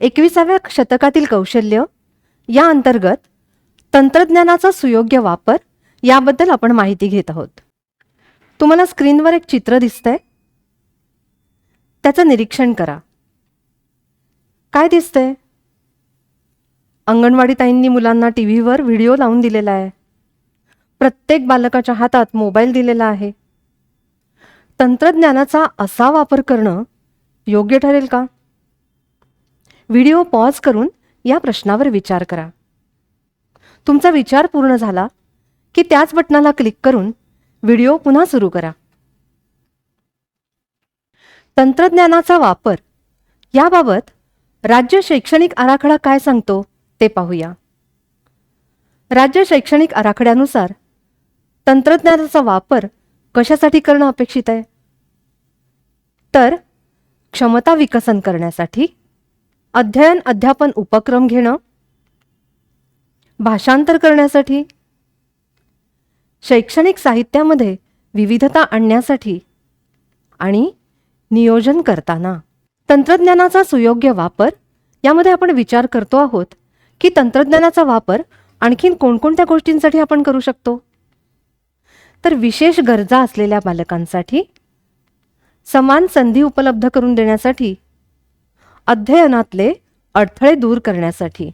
एकविसाव्या शतकातील कौशल्य या अंतर्गत तंत्रज्ञानाचा सुयोग्य वापर याबद्दल आपण माहिती घेत आहोत. तुम्हाला स्क्रीनवर एक चित्र दिसतंय. त्याचं निरीक्षण करा. काय दिसतंय? अंगणवाडी ताईंनी मुलांना टी व्हीवर व्हिडिओ लावून दिलेला आहे. प्रत्येक बालकाच्या हातात मोबाईल दिलेला आहे. तंत्रज्ञानाचा असा वापर करणं योग्य ठरेल का? व्हिडिओ पॉज करून या प्रश्नावर विचार करा. तुमचा विचार पूर्ण झाला की त्याच बटनाला क्लिक करून व्हिडिओ पुन्हा सुरू करा. तंत्रज्ञानाचा वापर. याबाबत राज्य शैक्षणिक आराखडा काय सांगतो ते पाहूया. राज्य शैक्षणिक आराखड्यानुसार तंत्रज्ञानाचा वापर कशासाठी करणं अपेक्षित आहे? तर क्षमता विकसन करण्यासाठी अध्ययन अध्यापन उपक्रम घेणं भाषांतर करण्यासाठी शैक्षणिक साहित्यामध्ये विविधता आणण्यासाठी आणि नियोजन करताना. तंत्रज्ञानाचा सुयोग्य वापर यामध्ये आपण विचार करतो आहोत की तंत्रज्ञानाचा वापर आणखीन कोणकोणत्या गोष्टींसाठी आपण करू शकतो? तर विशेष गरजा असलेल्या बालकांसाठी समान संधी उपलब्ध करून देण्यासाठी अध्ययनातले अडथळे दूर करण्यासाठी.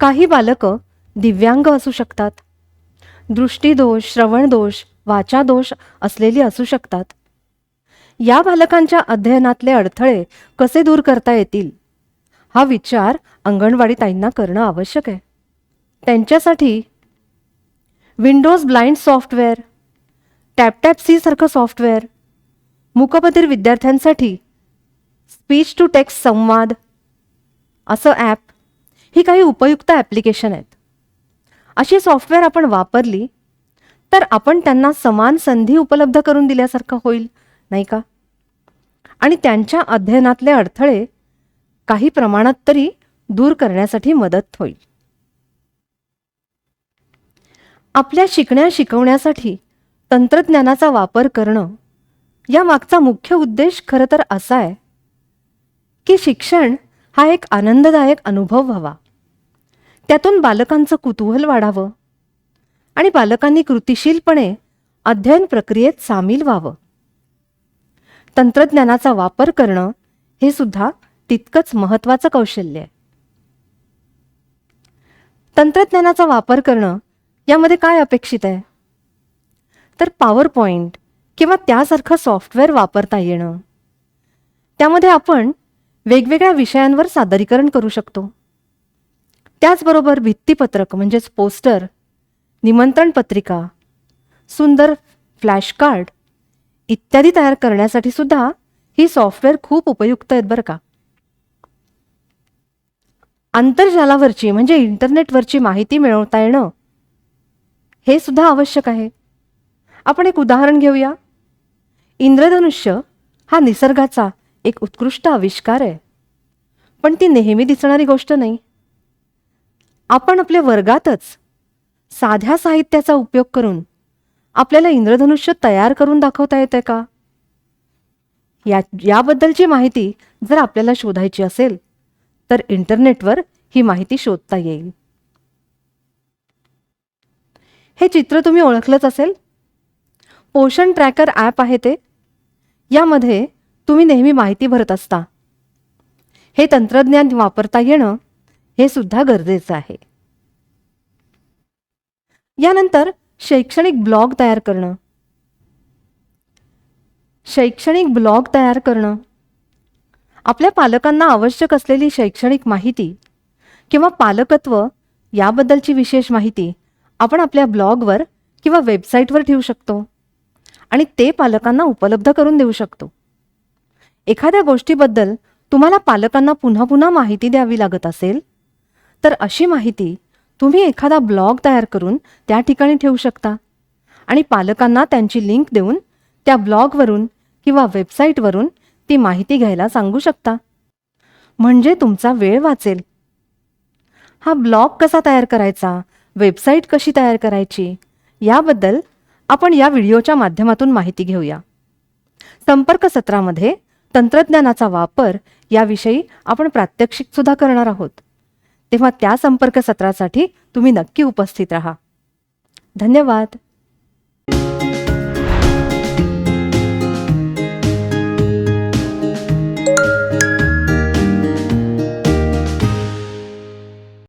काही बालकं दिव्यांग असू शकतात. दृष्टीदोष श्रवणदोष वाचादोष असलेली असू शकतात. या बालकांच्या अध्ययनातले अडथळे कसे दूर करता येतील? हा विचार अंगणवाडी ताईंना करणं आवश्यक आहे. त्यांच्यासाठी विंडोज ब्लाइंड सॉफ्टवेअर टॅपटॅप सी सारखं सॉफ्टवेअर मुकबधीर विद्यार्थ्यांसाठी स्पीच टू टेक्स्ट संवाद असं ॲप ही काही उपयुक्त ॲप्लिकेशन आहेत. अशी सॉफ्टवेअर आपण वापरली तर आपण त्यांना समान संधी उपलब्ध करून दिल्यासारखं होईल नाही का? आणि त्यांच्या अध्ययनातले अडथळे काही प्रमाणात तरी दूर करण्यासाठी मदत होईल. आपल्या शिकण्या शिकवण्यासाठी तंत्रज्ञानाचा वापर करणं या मागचा मुख्य उद्देश खरं तर असा आहे की शिक्षण हा एक आनंददायक अनुभव व्हावा. त्यातून बालकांचं कुतूहल वाढावं आणि बालकांनी कृतिशीलपणे अध्ययन प्रक्रियेत सामील व्हावं. तंत्रज्ञानाचा वापर करणं हे सुद्धा तितकंच महत्त्वाचं कौशल्य आहे. तंत्रज्ञानाचा वापर करणं यामध्ये काय अपेक्षित आहे? तर पॉवर पॉईंट किंवा त्यासारखं सॉफ्टवेअर वापरता येणं. त्यामध्ये आपण वेगवेगळ्या विषयांवर सादरीकरण करू शकतो. त्याचबरोबर भित्तीपत्रक म्हणजेच पोस्टर निमंत्रण पत्रिका सुंदर फ्लॅश कार्ड इत्यादी तयार करण्यासाठी सुद्धा ही सॉफ्टवेअर खूप उपयुक्त आहेत बरं का. आंतरजालावरची म्हणजे इंटरनेटवरची माहिती मिळवता येणं हे सुद्धा आवश्यक आहे. आपण एक उदाहरण घेऊया. इंद्रधनुष्य हा निसर्गाचा एक उत्कृष्ट आविष्कार आहे. पण ती नेहमी दिसणारी गोष्ट नाही. आपण आपल्या वर्गातच साध्या साहित्याचा उपयोग करून आपल्याला इंद्रधनुष्य तयार करून दाखवता येते का? या याबद्दलची माहिती जर आपल्याला शोधायची असेल तर इंटरनेटवर ही माहिती शोधता येईल. हे चित्र तुम्ही ओळखलंच असेल? पोषण ट्रॅकर ॲप आहे ते. यामध्ये तुम्ही नेहमी माहिती भरत असता. हे तंत्रज्ञान वापरता येणं हे सुद्धा गरजेचं आहे. यानंतर शैक्षणिक ब्लॉग तयार करणं. शैक्षणिक ब्लॉग तयार करणं. आपल्या पालकांना आवश्यक असलेली शैक्षणिक माहिती किंवा पालकत्व याबद्दलची विशेष माहिती आपण आपल्या ब्लॉगवर किंवा वेबसाईटवर ठेवू शकतो आणि ते पालकांना उपलब्ध करून देऊ शकतो. एखाद्या गोष्टीबद्दल तुम्हाला पालकांना पुन्हा पुन्हा माहिती द्यावी लागत असेल? तर अशी माहिती तुम्ही एखादा ब्लॉग तयार करून त्या ठिकाणी ठेवू शकता. आणि पालकांना त्यांची लिंक देऊन त्या ब्लॉगवरून किंवा वेबसाईटवरून ती माहिती घ्यायला सांगू शकता. म्हणजे तुमचा वेळ वाचेल. हा ब्लॉग कसा तयार करायचा? वेबसाईट कशी तयार करायची? याबद्दल आपण या व्हिडिओच्या माध्यमातून माहिती घेऊया. संपर्क सत्रामध्ये तंत्रज्ञानाचा वापर याविषयी आपण प्रात्यक्षिक सुद्धा करणार आहोत. तेव्हा त्या संपर्क सत्रासाठी तुम्ही नक्की उपस्थित राहा. धन्यवाद.